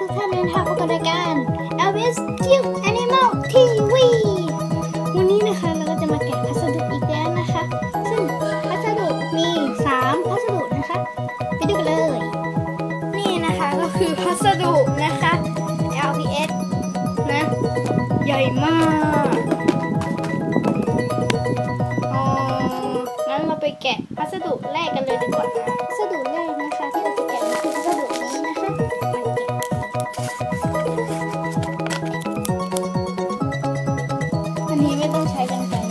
ทุกท่านเดินทางพบกับรายการ LPS Cute Animal TV วันนี้นะคะเราก็จะมาแกะพัสดุอีกแล้วนะคะ ซึ่งพัสดุมี3พัสดุนะคะ ไปดูกันเลย นี่นะคะก็คือพัสดุนะคะ LPS นะ ใหญ่มากอ๋องั้นเราไปแกะพัสดุแรกกันเลยดีกว่านะ ช้กันไป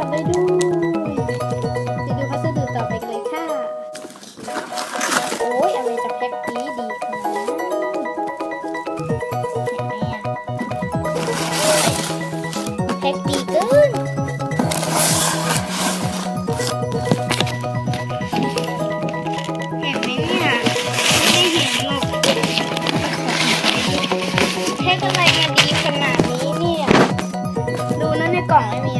แบบได้ด้วยจะดูพัสดุต่อไปเลยค่ะ โอ้ยอะไรจะแพ็คนี้ดีคะแพ็คดีเกินเห็นไหมเนี่ย ไม่เห็นหรอกแพ็คอะไรมาดีขนาดนี้เนี่ย ดูนะในกล่องไม่มี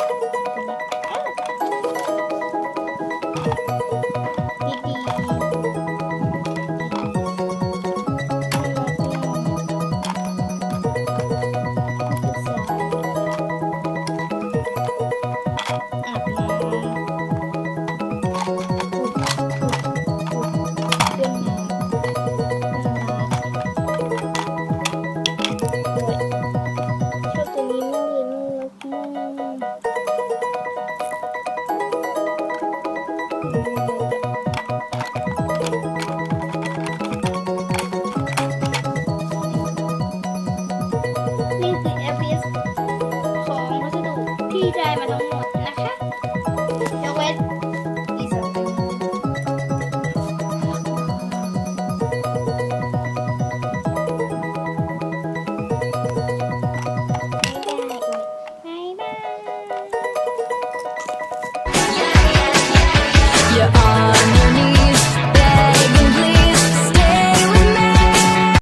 นี่คือฟิสของวัสดุที่ได้มาทั้งหมดนะคะ